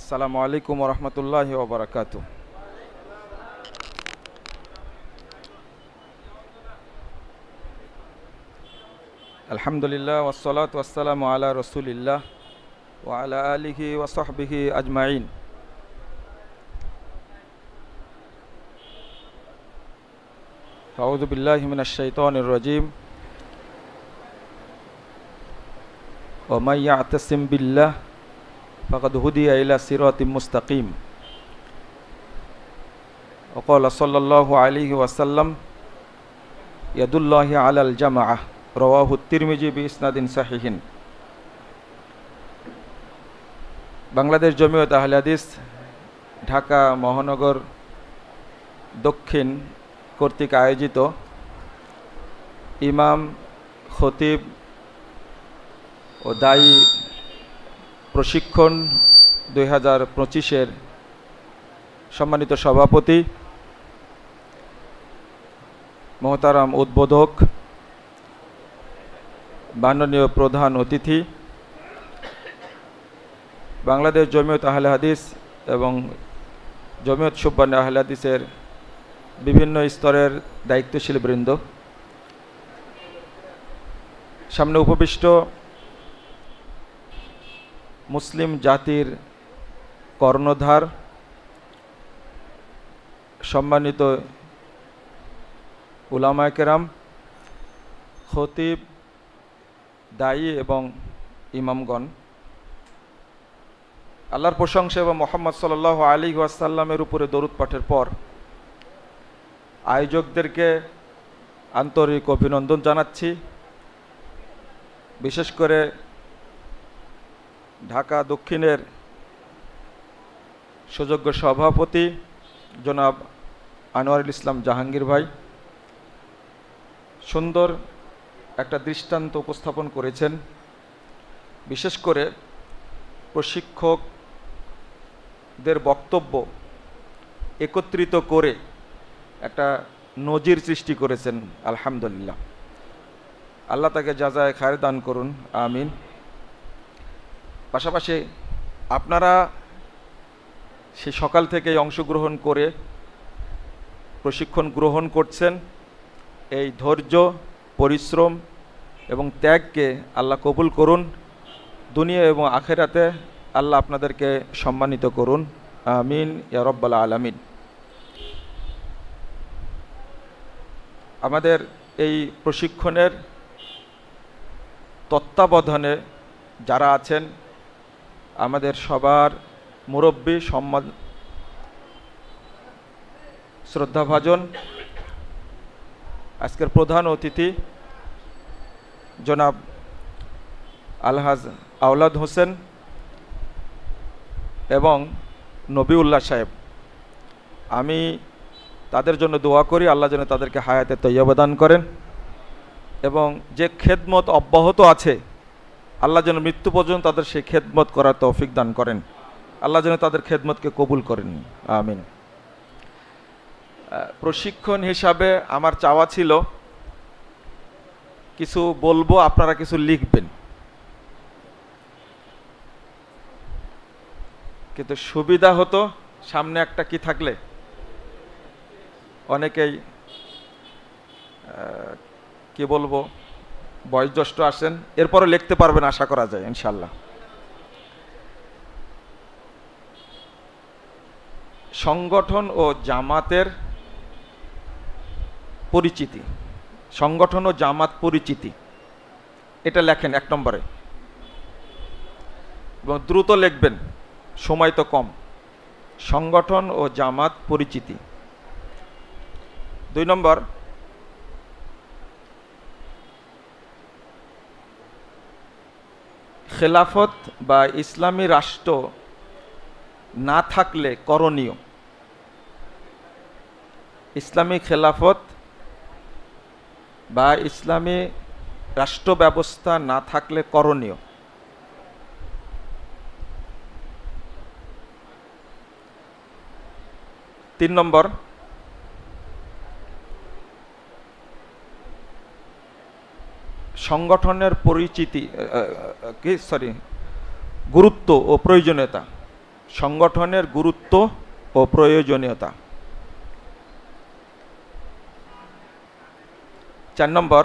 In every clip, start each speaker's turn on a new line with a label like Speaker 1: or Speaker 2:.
Speaker 1: আসসালামু আলাইকুম রহমতুল্লাহ ওবরাকাতু আলহামদুলিল্লাহ ওসলাত ওয়াসালাম আলা রসুলিল্লাহ ও আলা আলিহি ওসহবিহি আজমাইন। আউদুবিল্লাহমিন শৈতানুর রাজিম। ওমাইয়া আতসিম বিল্লাহ فقد هدي إلى صراط مستقيم وقال صلى الله عليه وسلم يد الله على الجماعة رواه الترمذي بإسناد صحيح বাংলাদেশ জমিয়ত আহলে হাদিস ঢাকা মহানগর দক্ষিণ কর্তৃক আয়োজিত ইমাম খতিব ও দায়ী প্রশিক্ষণ দুই হাজার পঁচিশের সম্মানিত সভাপতি, মহতারাম উদ্বোধক, মাননীয় প্রধান অতিথি, বাংলাদেশ জমিয়ত আহলে হাদিস এবং জমিয়ত সুব্বান আহলে হাদিসের বিভিন্ন স্তরের দায়িত্বশীল বৃন্দ। সামনে উপবিষ্ট মুসলিম জাতির কর্ণধার, সম্মানিত উলামায় কেরাম, খতিব, দায়ী এবং ইমামগণ। আল্লাহর প্রশংসা এবং মোহাম্মদ সাল আলী ওয়াসাল্লামের উপরে দরুদ পাঠের পর আয়োজকদেরকে আন্তরিক অভিনন্দন জানাচ্ছি। বিশেষ করে ঢাকা দক্ষিণের সুযোগ্য সভাপতি জনাব আনোয়ারুল ইসলাম জাহাঙ্গীর ভাই সুন্দর একটা দৃষ্টান্ত উপস্থাপন করেছেন। বিশেষ করে প্রশিক্ষকদের বক্তব্য একত্রিত করে একটা নজির সৃষ্টি করেছেন, আলহামদুলিল্লাহ। আল্লাহ তাকে যাজায় খায়ের দান করুন, আমিন। পাশাপাশি আপনারা সে সকাল থেকেই অংশগ্রহণ করে প্রশিক্ষণ গ্রহণ করছেন। এই ধৈর্য, পরিশ্রম এবং ত্যাগকে আল্লাহ কবুল করুন। দুনিয়া এবং আখেরাতে আল্লাহ আপনাদেরকে সম্মানিত করুন। আমিন ইয়ারব্বাল আলামিন। আমাদের এই প্রশিক্ষণের তত্ত্বাবধানে যারা আছেন আমাদের সবার মুরব্বী সম্মান শ্রদ্ধাভাজন আজকের প্রধান অতিথি জনাব আলহাজ আওলাদ হোসেন এবং নবিউল্লাহ সাহেব। আমি তাদের জন্য দোয়া করি, আল্লাহ যেন তাদেরকে হায়াতে তৈয়বদান করেন এবং যে খেদমত অব্যাহত আছে আল্লাহ যেন মৃত্যু পর্যন্ত তাদের সেই খেদমত করার তৌফিক দান করেন। আল্লাহ যেন তাদের খেদমতকে কবুল করেন। আমিন। প্রশিক্ষণ হিসাবে আমার চাওয়া ছিল, কিছু বলব, আপনারা কিছু লিখবেন। কিন্তু সুবিধা হতো, সামনে একটা কি থাকলে? অনেকেই কি বলব? বয়োজ্যেষ্ঠ আসেন, এরপরও লিখতে পারবেন আশা করা যায় ইনশাল্লাহ সংগঠন ও জামাতের পরিচিতি, সংগঠন ও জামাত পরিচিতি, এটা লেখেন এক নম্বরে। এবং দ্রুত লিখবেন, সময় তো কম। সংগঠন ও জামাত পরিচিতি। দুই নম্বর খেলাফত বা ইসলামী রাষ্ট্র না থাকলে করণীয়। ইসলামী খেলাফত বা ইসলামী রাষ্ট্র ব্যবস্থা না থাকলে করণীয়। তিন নম্বর সংগঠনের পরিচিতি কি সরি গুরুত্ব ও প্রয়োজনীয়তা। সংগঠনের গুরুত্ব ও প্রয়োজনীয়তা। চার নম্বর,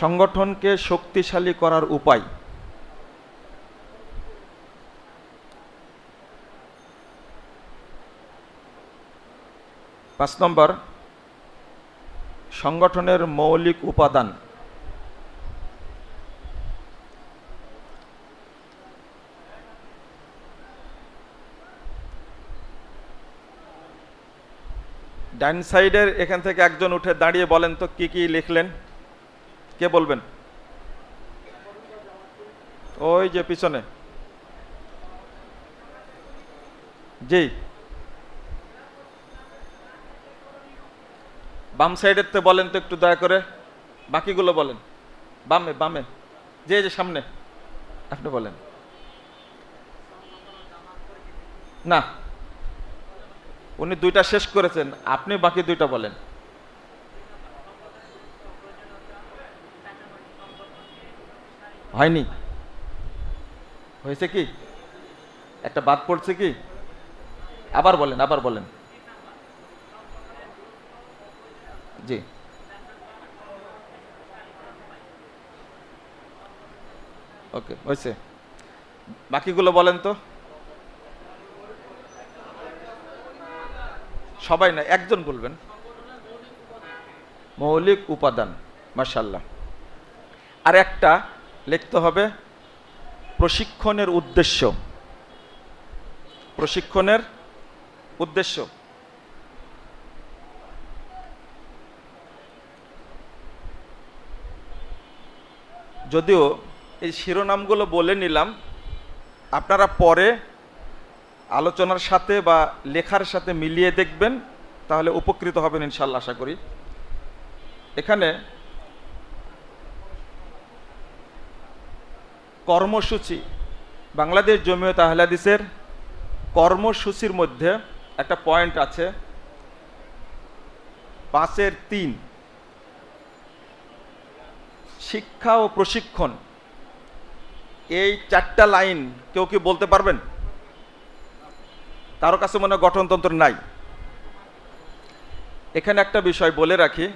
Speaker 1: সংগঠনকে শক্তিশালী করার উপায়। পাঁচ নম্বর সংগঠনের মৌলিক উপাদান। ডাইন সাইডের এখান থেকে একজন উঠে দাঁড়িয়ে বলেন, তো কি কি লিখলেন? কে বলবেন? ওই যে পিছনে। জি। বাম সাইডের তো বলেন তো একটু দয়া করে। বাকিগুলো বলেন। বামে বামে। যে যে, সামনে। আপনি বলেন। না। উনি দুইটা শেষ করেছেন। আপনি বাকি দুইটা বলেন। হয়নি? হয়েছে কি? একটা বাদ পড়ছে কি? আবার বলেন আবার বলেন। জি। ওকে, হয়েছে। বাকিগুলো বলেন তো। সবাই না, একজন বলবেন। মৌলিক উপাদান মার্শাল্লাহ আর একটা লিখতে হবে, প্রশিক্ষণের উদ্দেশ্য। প্রশিক্ষণের উদ্দেশ্য। যদিও এই শিরোনামগুলো বলে নিলাম, আপনারা পরে আলোচনার সাথে বা লেখার সাথে মিলিয়ে দেখবেন, তাহলে উপকৃত হবেন ইনশাল্লাহ আশা করি। এখানে কর্মসূচি, বাংলাদেশ জমিয়ত আহলাদিসের কর্মসূচির মধ্যে একটা পয়েন্ট আছে, পাঁচের তিন। শিক্ষা ও প্রশিক্ষণ, এই চারটা লাইন কেউ কি বলতে পারবেন? কারও কাছে মনে গঠনতন্ত্র নাই। এখানে একটা বিষয় বলে রাখি,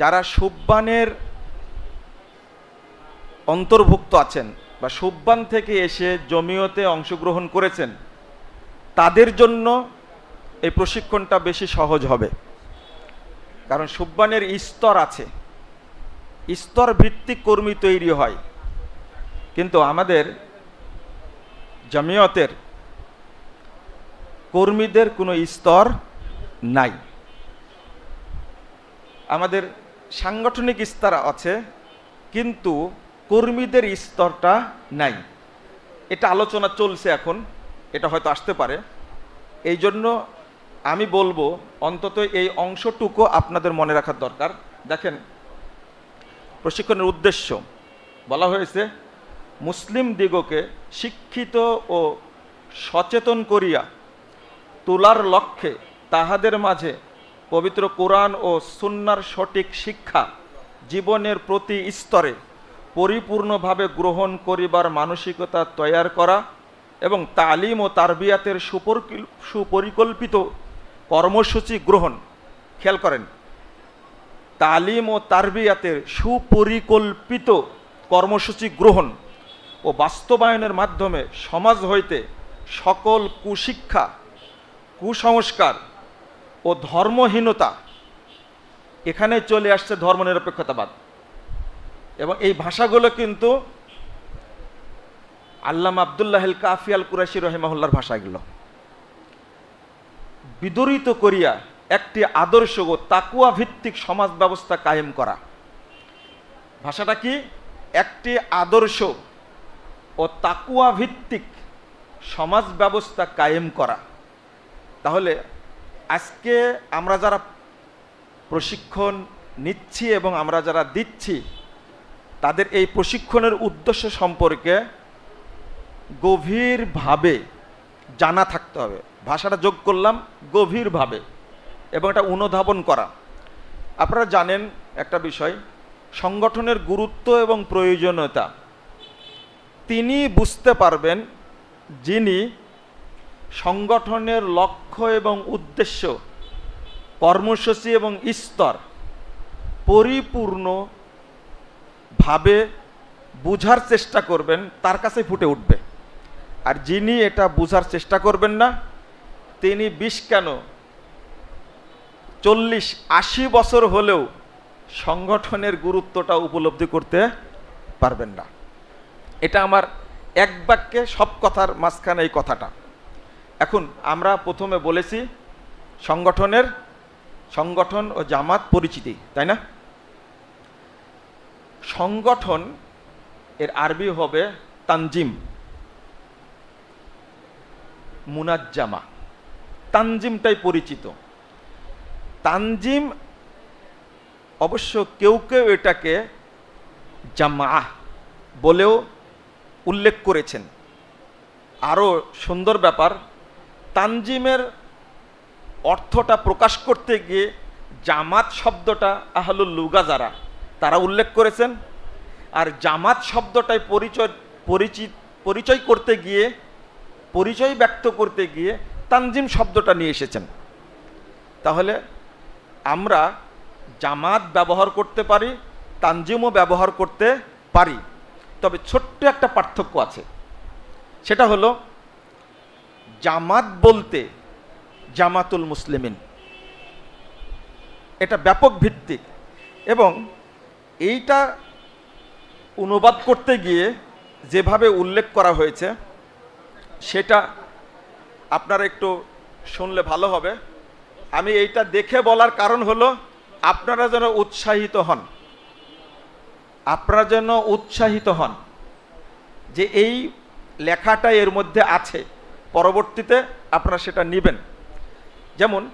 Speaker 1: যারা সুব্বানের অন্তর্ভুক্ত আছেন বা সুব্বান থেকে এসে জমিয়তে অংশগ্রহণ করেছেন, তাদের জন্য এই প্রশিক্ষণটা বেশি সহজ হবে। কারণ সুব্বানের স্তর আছে। স্তর ভিত্তিক কর্মী তৈরি হয়। কিন্তু আমাদের জামিয়তের কর্মীদের কোনো স্তর নাই। আমাদের সাংগঠনিক স্তর আছে, কিন্তু কর্মীদের স্তরটা নাই। এটা আলোচনা চলছে এখন, এটা হয়তো আসতে পারে। এই জন্য আমি বলব, অন্তত এই অংশটুকু আপনাদের মনে রাখার দরকার। দেখেন প্রশিক্ষণের উদ্দেশ্য। বলা হয়েছে, মুসলিম দিগকে শিক্ষিত ও সচেতন করিয়া তোলার লক্ষ্যে তাহাদের মাঝে পবিত্র কোরআন ও সুন্নার সঠিক শিক্ষা জীবনের প্রতি স্তরে পরিপূর্ণভাবে গ্রহণ করিবার মানসিকতা তৈয়ার করা এবং তালিম ও তারবিয়াতের সুপরিকল- সুপরিকল্পিত কর্মসূচি গ্রহণ। খেয়াল করেন তালিম ও তারবিয়াতের সুপরিকল্পিত কর্মসূচি গ্রহণ ও বাস্তবায়নের মাধ্যমে সমাজ হইতে সকল কুশিক্ষা, কুসংস্কার ও ধর্মহীনতা এখানে চলে আসছে ধর্মনিরপেক্ষতাবাদ। এবং এই ভাষাগুলো কিন্তু আল্লাম আবদুল্লাহ কাফি আল কুরাশি রহিমাহুল্লার ভাষাগুলো। বিদরিত করিয়া একটি আদর্শ ও তাকুয়া ভিত্তিক সমাজ ব্যবস্থা কায়েম করা। ভাষাটা কি? একটি আদর্শ ও তাকুয়া ভিত্তিক সমাজ ব্যবস্থা কায়েম করা। তাহলে আজকে আমরা যারা প্রশিক্ষণ নিচ্ছি এবং আমরা যারা দিচ্ছি, তাদের এই প্রশিক্ষণের উদ্দেশ্য সম্পর্কে গভীরভাবে জানা থাকতে হবে। ভাষাটা যোগ করলাম, গভীরভাবে। এবং এটা অনুধাবন করা। আপনারা জানেন একটা বিষয়, সংগঠনের গুরুত্ব এবং প্রয়োজনীয়তা। তিনি বুঝতে পারবেন যিনি সংগঠনের লক্ষ্য এবং উদ্দেশ্য, কর্মসূচি এবং স্তর পরিপূর্ণভাবে বুঝার চেষ্টা করবেন, তার কাছে ফুটে উঠবে। আর যিনি এটা বুঝার চেষ্টা করবেন না, তিনি বিষ কেন চল্লিশ, আশি বছর হলেও সংগঠনের গুরুত্বটা উপলব্ধি করতে পারবেন না। এটা আমার এক বাক্যে সব কথার মাঝখানে এই কথাটা। এখন আমরা প্রথমে বলেছি, সংগঠনের, সংগঠন ও জামাত পরিচিতি, তাই না? সংগঠন এর আরবি হবে তানজিম, মুনাজ্জামা। তানজিমটাই পরিচিত। তানজিম অবশ্য কেউ কেউ এটাকে জামা বলেও উল্লেখ করেছেন। আরও সুন্দর ব্যাপার, তানজিমের অর্থটা প্রকাশ করতে গিয়ে জামাত শব্দটা আহলুল লুগা যারা, তারা উল্লেখ করেছেন। আর জামাত শব্দটাই পরিচয় পরিচিত পরিচয় করতে গিয়ে, পরিচয় ব্যক্ত করতে গিয়ে তানজিম শব্দটা নিয়ে এসেছেন। তাহলে আমরা জামাত ব্যবহার করতে পারি, তানজিমও ব্যবহার করতে পারি। তবে ছোট্ট একটা পার্থক্য আছে। সেটা হলো, জামাত বলতে জামাতুল মুসলিমিন। এটা ব্যাপক ভিত্তিক এবং এইটা অনুবাদ করতে গিয়ে যেভাবে উল্লেখ করা হয়েছে, সেটা আপনারা একটু শুনলে ভালো হবে। আমি এইটা দেখে বলার কারণ হলো, আপনারা যেন উৎসাহিত হন। আপনারা যেন উৎসাহিত হন যে এই লেখাটা এর মধ্যে আছে, পরবর্তীতে আপনারা সেটা নেবেন। যেমন,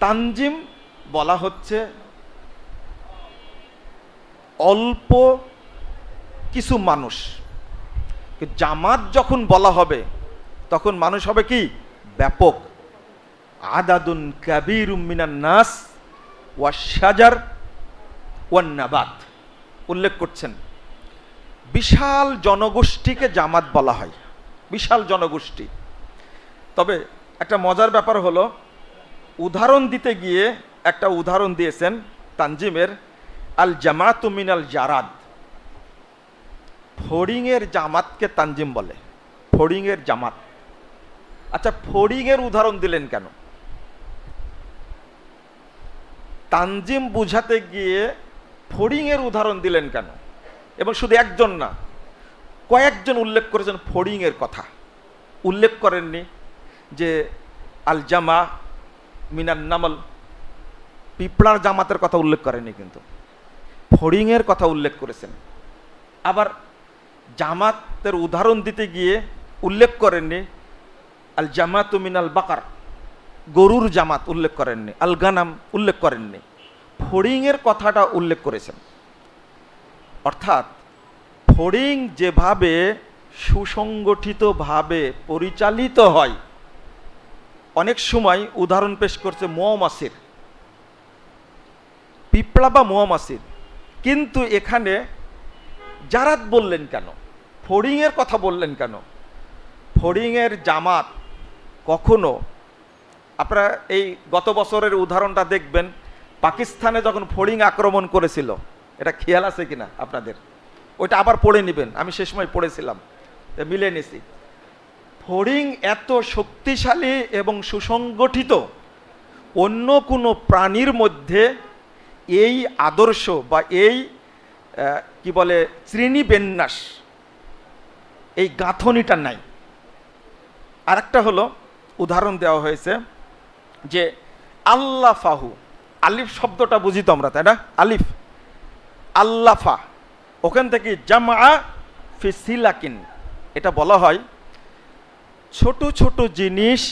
Speaker 1: তানজিম বলা হচ্ছে, অল্প কিছু মানুষ। জামাত যখন বলা হবে, তখন মানুষ হবে কি? ব্যাপক। আদাদুন কাবির মিনান নাস ওয়া সাজার ওয়ান নাবাত। উল্লেখ করছেন, বিশাল জনগোষ্ঠীকে জামাত বলা হয়। বিশাল জনগোষ্ঠী। তবে একটা মজার ব্যাপার হলো, উদাহরণ দিতে গিয়ে একটা উদাহরণ দিয়েছেন তানজিমের আল জামাত মিনাল জারাদ। ফড়িংয়ের জামাতকে তানজিম বলে। ফড়িংয়ের জামাত। আচ্ছা ফড়িংয়ের উদাহরণ দিলেন কেন? তানজিম বুঝাতে গিয়ে ফড়িংয়ের উদাহরণ দিলেন কেন? এবং শুধু একজন না, কয়েকজন উল্লেখ করেছেন ফড়িংয়ের কথা। উল্লেখ করেননি যে আল জামা মিনান নামল, পিপড়ার জামাতের কথা উল্লেখ করেননি কিন্তু। ফড়িংয়ের কথা উল্লেখ করেছেন। আবার জামাতের উদাহরণ দিতে গিয়ে উল্লেখ করেননি আল জামাত মিনাল বাকার গরুর জামাত উল্লেখ করেননি, আলগানাম উল্লেখ করেননি, ফড়িংয়ের কথাটা উল্লেখ করেছেন। অর্থাৎ, ফড়িং যেভাবে সুসংগঠিতভাবে পরিচালিত হয়, অনেক সময় উদাহরণ পেশ করছে মৌমাছির পিঁপড়া বা মৌমাছির কিন্তু এখানে জারাত বললেন কেন? ফড়িংয়ের কথা বললেন কেন? ফড়িংয়ের জামাত কখনো আপনারা এই গত বছরের উদাহরণটা দেখবেন, পাকিস্তানে যখন ফড়িং আক্রমণ করেছিল, এটা খেয়াল আছে কিনা আপনাদের? ওইটা আবার পড়ে নেবেন, আমি সে সময় পড়েছিলাম মিলে নিছি। ফড়িং এত শক্তিশালী এবং সুসংগঠিত, অন্য কোনো প্রাণীর মধ্যে এই আদর্শ বা এই কি বলে শ্রেণীবিন্যাস এই গাঁথনিটা নাই। আরেকটা হলো, উদাহরণ দেওয়া হয়েছে যে আল্লাফাহু, আলিফ শব্দটা বুঝি আমরা তাই না? আলিফ। আল্লাফা, ওখান থেকে জামা ফিসিলাকিন এটা বলা হয়। ছোট ছোট জিনিস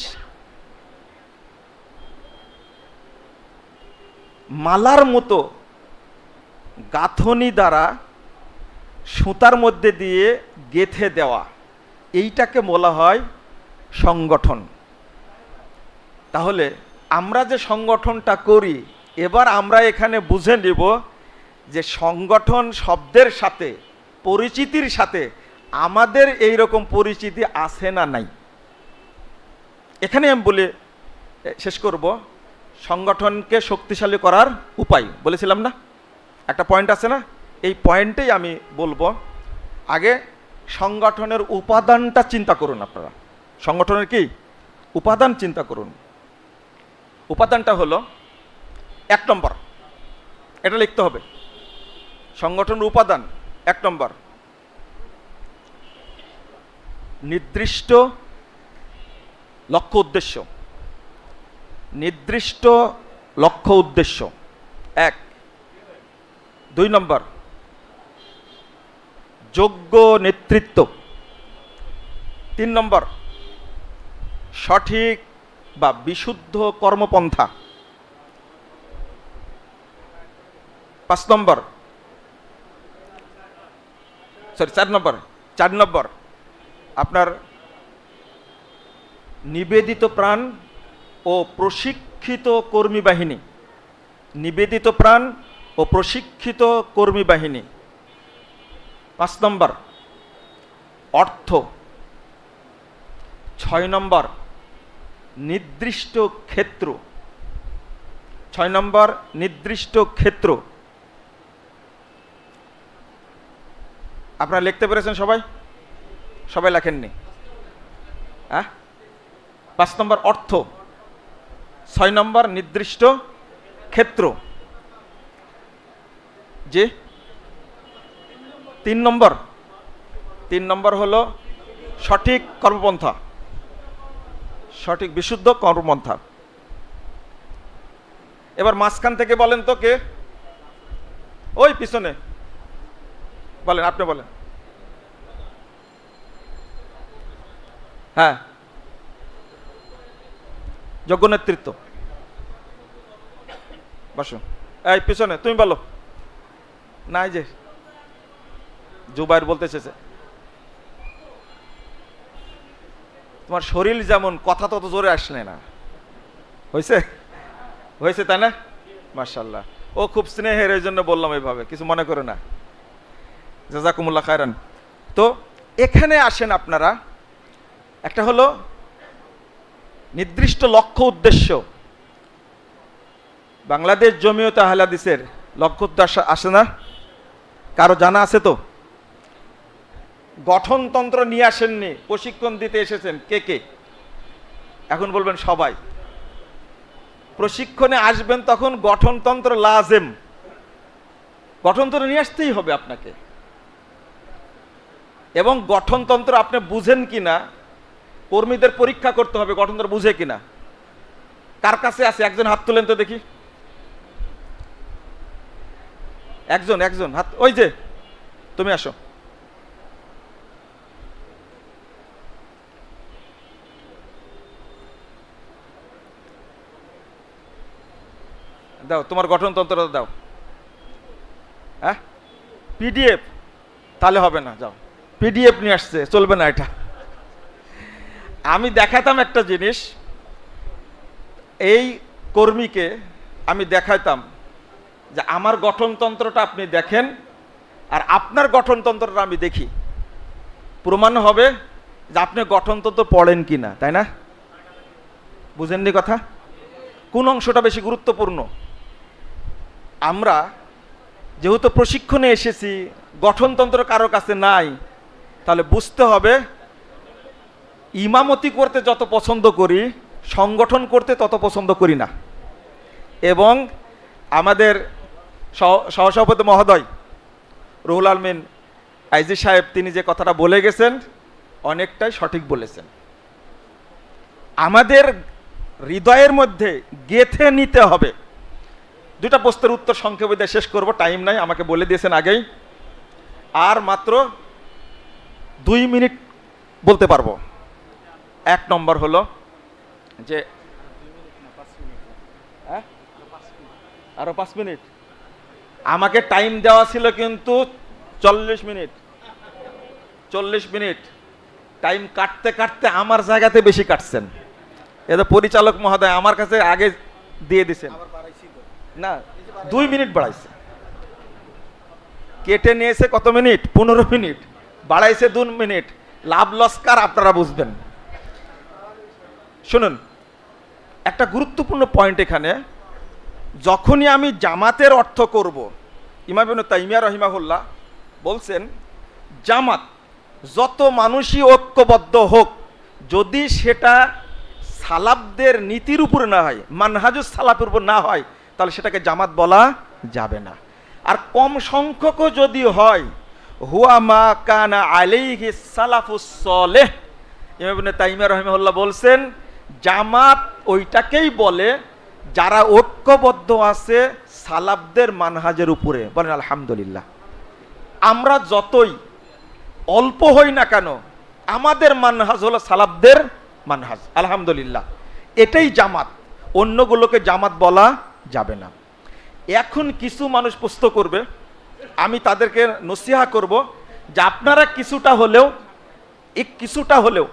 Speaker 1: মালার মতো গাঁথনি দ্বারা সুতার মধ্যে দিয়ে গেথে দেওয়া, এইটাকে বলা হয় সংগঠন। তাহলে আমরা যে সংগঠনটা করি, এবার আমরা এখানে বুঝে নিব যে সংগঠন শব্দের সাথে, পরিচিতির সাথে আমাদের এই রকম পরিচিতি আছে না নাই। এখানে আমি বলে শেষ করব। সংগঠনকে শক্তিশালী করার উপায়, বলেছিলাম না? একটা পয়েন্ট আছে না? এই পয়েন্টেই আমি বলব। আগে সংগঠনের উপাদানটা চিন্তা করুন আপনারা। সংগঠনের কি? উপাদান চিন্তা করুন। উপাদানটা হলো এক নম্বর। এটা লিখতে হবে। সংগঠনের উপাদান এক নম্বর। নির্দিষ্ট লক্ষ্য উদ্দেশ্য। নির্দিষ্ট লক্ষ্য উদ্দেশ্য। এক। দুই নম্বর। যোগ্য নেতৃত্ব। তিন নম্বর। সঠিক বা বিশুদ্ধ কর্মপন্থা। পাঁচ নম্বর। সরি চার নম্বর। চার নম্বর। আপনার নিবেদিত প্রাণ ও প্রশিক্ষিত কর্মী বাহিনী। নিবেদিত প্রাণ ও প্রশিক্ষিত কর্মী বাহিনী। পাঁচ নম্বর। অর্থ। ছয় নম্বর। নির্দিষ্ট ক্ষেত্র। ছয় নম্বর, নির্দিষ্ট ক্ষেত্র। আপনারা লিখতে পেরেছেন সবাই? সবাই লেখেননি। হ্যাঁ? পাঁচ নম্বর, অর্থ। ছয় নম্বর, নির্দিষ্ট ক্ষেত্র। যে তিন নম্বর। তিন নম্বর হলো সঠিক কর্মপন্থা। সঠিক বিশুদ্ধ কর্মপন্থা। এবার মাঝখান থেকে বলেন তো কে? ওই পিছনে। বলেন, আপনি বলেন। হ্যাঁ। যোগ্য নেতৃত্ব। বসো। এই পিছনে, তুমি বলো। নাই যে। জুবাইর বলতে চেয়েছে। তোমার শরীর যেমন কথা তত জোরে আসলে না। হয়েছে হয়েছে তাই না? মার্শাল্লাহ ও খুব স্নেহের এই জন্য বললাম এইভাবে, কিছু মনে করো না। জাজাকুমুল্লাহ খায়রান। তো এখানে আসেন আপনারা, একটা হলো নির্দিষ্ট লক্ষ্য উদ্দেশ্য। বাংলাদেশ জমিয়ত আহলাদিসের লক্ষ্য উদ্দেশ্য আসে না? কারও জানা আছে তো? গঠনতন্ত্র নিয়ে আসেননি, প্রশিক্ষণ দিতে এসেছেন। কে কে? এখন বলবেন সবাই। প্রশিক্ষণে আসবেন তখন গঠনতন্ত্র লাজেম। গঠনতন্ত্র নিয়ে আসতেই হবে আপনাকে। এবং গঠনতন্ত্র আপনি বুঝেন কিনা, কর্মীদের পরীক্ষা করতে হবে গঠনতন্ত্র বুঝে কিনা। কার কাছে আছে? একজন হাত তুলেন তো দেখি। একজন একজন, হাত ওই যে, তুমি আসো। দাও তোমার গঠনতন্ত্র দাও। হ্যাঁ? পিডিএফ। তাহলে হবে না যাও। পিডিএফ নিয়ে আসছে চলবে না এটা। আমি দেখাতাম একটা জিনিস এই কর্মীকে আমি দেখাইতাম যে আমার গঠনতন্ত্রটা আপনি দেখেন আর আপনার গঠনতন্ত্রটা আমি দেখি। প্রমাণ হবে যে আপনি গঠনতন্ত্র পড়েন কি না তাই না? বুঝেননি কথা? কোন অংশটা বেশি গুরুত্বপূর্ণ? আমরা যেহেতু প্রশিক্ষণে এসেছি, গঠনতন্ত্র কারও কাছে নাই, তাহলে বুঝতে হবে ইমামতি করতে যত পছন্দ করি, সংগঠন করতে তত পছন্দ করি না। এবং আমাদের সহ- সহসভাপতি মহোদয়, রুহুল আলমিন আইজি সাহেব, তিনি যে কথাটা বলে গেছেন, অনেকটাই সঠিক বলেছেন। আমাদের হৃদয়ের মধ্যে গেথে নিতে হবে। দুটা প্রশ্নের উত্তর সংক্ষেপে দিয়ে শেষ করব টাইম নাই, আমাকে বলে দিয়েছেন আগেই। আর মাত্র দুই মিনিট বলতে পারব। এক নম্বর হলো যে হ্যাঁ? আরও পাঁচ মিনিট। আমাকে টাইম দেওয়া ছিল কিন্তু চল্লিশ মিনিট। চল্লিশ মিনিট। টাইম কাটতে কাটতে আমার জায়গাতে বেশি কাটছেন। এটা পরিচালক মহোদয় আমার কাছে আগে দিয়ে দিছেন। না, দুই মিনিট বাড়াইছে। কেটে নিয়েছে কত মিনিট? পনেরো মিনিট। বাড়াইছে দু মিনিট। লাভ লস্কার আপনারা বুঝবেন। শুনুন, একটা গুরুত্বপূর্ণ পয়েন্ট এখানে। যখনই আমি জামাতের অর্থ করব, ইমাম ইবনে তাইমিয়া রহিমাহুল্লাহ বলছেন, জামাত, যত মানুষই ঐক্যবদ্ধ হোক, যদি সেটা সালাবদের নীতির উপরে না হয়, মানহাজুস সালাফের উপর না হয় তাহলে সেটাকে জামাত বলা যাবে না। আর কম সংখ্যকও যদি হয়, হুয়া মা কানা আলাইহি সালাফুস সলেহ, ইমাম ইবনে বলছেন, জামাত ওইটাকেই বলে যারা ঐক্যবদ্ধ আছে সালাবদের মানহাজের উপরে। বলেন, আলহামদুলিল্লাহ। আমরা যতই অল্প হই না কেন, আমাদের মানহাজ হলো সালাবদের মানহাজ। আলহামদুলিল্লাহ। এটাই জামাত। অন্যগুলোকে জামাত বলা যাবে না। এখন কিছু মানুষ প্রশ্ন করবে, আমি তাদেরকে নসিহা করব যে আপনারা কিছুটা হলেও এক কিছুটা হলেও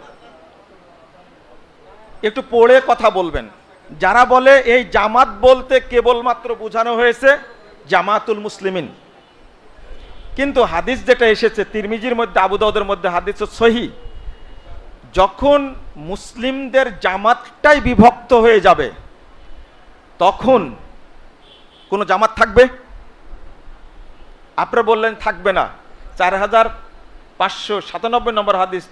Speaker 1: একটু পড়ে কথা বলবেন। যারা বলে এই জামাত বলতে কেবলমাত্র বোঝানো হয়েছে জামাতুল মুসলিমিন। কিন্তু হাদিস যেটা এসেছে, তিরমিজির মধ্যে আবুদাউদের মধ্যে হাদিস সহি। যখন মুসলিমদের জামাতটাই বিভক্ত হয়ে যাবে, তখন কোনো জামাত থাকবে? আপনারা বললেন থাকবে না। চার হাজার পাঁচশো সাতানব্বই নম্বর হাদিস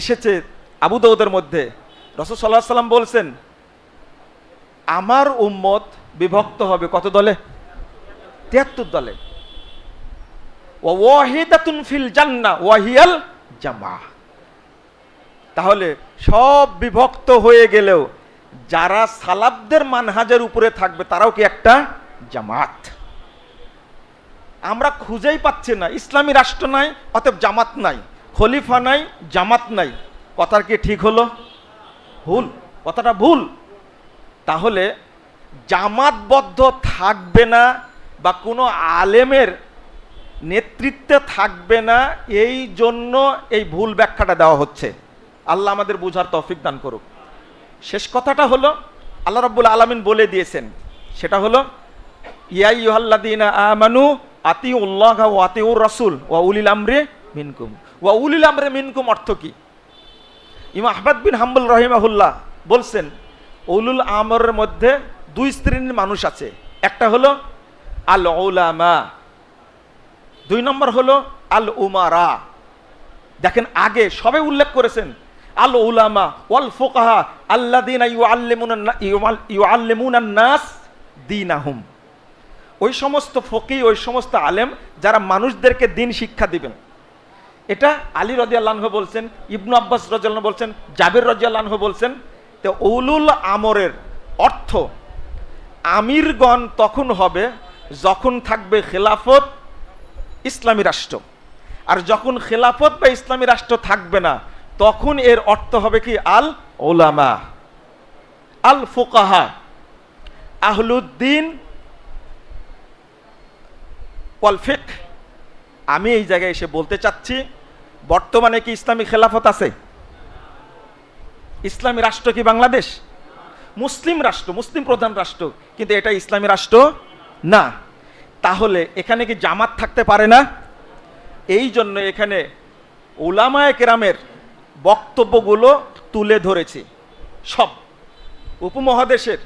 Speaker 1: এসেছে আবু দৌদের মধ্যে। রসদ সাল্লাহ সাল্লাম বলছেন, আমার উম্মত বিভক্ত হবে কত দলে? তিয়াত্তর দলে। ফিল জান্না জামা তাহলে সব বিভক্ত হয়ে গেলেও যারা সালাবদের মানহাজের উপরে থাকবে, তারাও কি একটা জামাত? আমরা খুঁজেই পাচ্ছি না, ইসলামী রাষ্ট্র নাই, অতএব জামাত নাই, খলিফা নাই, জামাত নাই। কথার কি ঠিক হলো? ভুল, কথাটা ভুল। তাহলে জামাতবদ্ধ থাকবে না বা কোনো আলেমের নেতৃত্বে থাকবে না, এই জন্য এই ভুল ব্যাখ্যাটা দেওয়া হচ্ছে। আল্লাহ আমাদের বোঝার তৌফিক দান করুক। শেষ কথাটা হলো, আল্লাহ রাব্বুল আলামিন বলে দিয়েছেন, সেটা হলো, ইয়া ইউহাল্লাদিনা আমানু আতি উল্লাহ ও আতিউর রাসূল ওয়া উলিল আমরে মিনকুম। ওয়া উলিল আমরে মিনকুম অর্থ কি? ইমাম আহমদ বিন হাম্বুল রহিমাহুল্লাহ বলছেন, উলুল আমরের মধ্যে দুই শ্রেণির মানুষ আছে। একটা হলো আল উলামা, দুই নম্বর হলো আল উমারা। দেখেন আগে সবে উল্লেখ করেছেন আল উলামা ওয়াল ফোকাহা আল্লাদিনা ইউ আল্লিমুন নাস দিনাহুম। ওই সমস্ত ফকি ওই সমস্ত আলেম যারা মানুষদেরকে দিন শিক্ষা দিবেন। এটা আলী রদি আল্লাহ বলছেন, ইবনু আব্বাস রাজিয়াল্লাহ বলছেন, জাবির রাজিয়াল্লাহ বলছেন, তো উলুল আমরের অর্থ, আমিরগণ তখন হবে যখন থাকবে খেলাফত ইসলামী রাষ্ট্র। আর যখন খেলাফত বা ইসলামী রাষ্ট্র থাকবে না তখন এর অর্থ হবে কি? আল ওলামা আল ফোকাহা, আহলুদ্দিন ওয়ালফিক আমি এই জায়গায় এসে বলতে চাচ্ছি, বর্তমানে কি ইসলামী খেলাফত আছে? ইসলামী রাষ্ট্র কি বাংলাদেশ? মুসলিম রাষ্ট্র, মুসলিম প্রধান রাষ্ট্র, কিন্তু এটা ইসলামী রাষ্ট্র না। তাহলে এখানে কি জামাত থাকতে পারে না? এই জন্য এখানে ওলামায় কেরামের বক্তব্যগুলো তুলে ধরেছি। সব। উপমহাদেশের,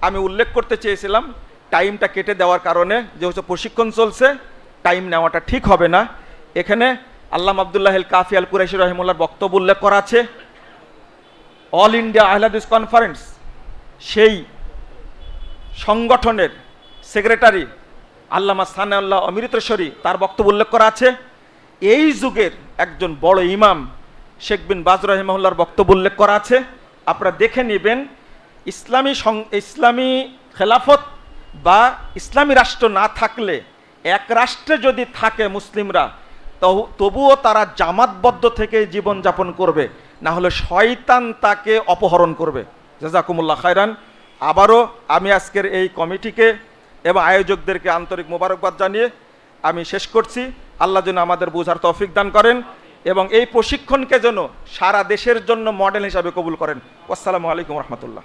Speaker 1: আমি উল্লেখ করতে চেয়েছিলাম, টাইমটা কেটে দেওয়ার কারণে, যেহেতু প্রশিক্ষণ চলছে, টাইম নেওয়াটা ঠিক হবে না। এখানে আল্লাহ আবদুল্লাহ কাফি আল কুরাইশি রহিমুল্লার বক্তব্য উল্লেখ করা আছে। অল ইন্ডিয়া আহলাদিস কনফারেন্স, সেই সংগঠনের সেক্রেটারি আল্লামা সানাল্লাহ অমৃতসরী তার বক্তব্য উল্লেখ করা আছে। এই যুগের একজন বড় ইমাম শেখ বিন বাজ রহিমউল্লার বক্তব্য উল্লেখ করা আছে। আপনারা দেখে নেবেন ইসলামী ইসলামী খেলাফত বা ইসলামী রাষ্ট্র না থাকলে, এক রাষ্ট্রে যদি থাকে মুসলিমরা তবুও তারা জামাতবদ্ধ থেকে জীবনযাপন করবে না হলে শয়তান তাকে অপহরণ করবে। জাজাকুমুল্লাহ খায়রান। আবারও আমি আজকের এই কমিটিকে এবং আয়োজকদেরকে আন্তরিক মোবারকবাদ জানিয়ে আমি শেষ করছি। আল্লাহ যেন আমাদের বোঝার তৌফিক দান করেন। এবং এই প্রশিক্ষণকে যেন সারা দেশের জন্য মডেল হিসাবে কবুল করেন। আসসালামু আলাইকুম রহমতুল্লাহ।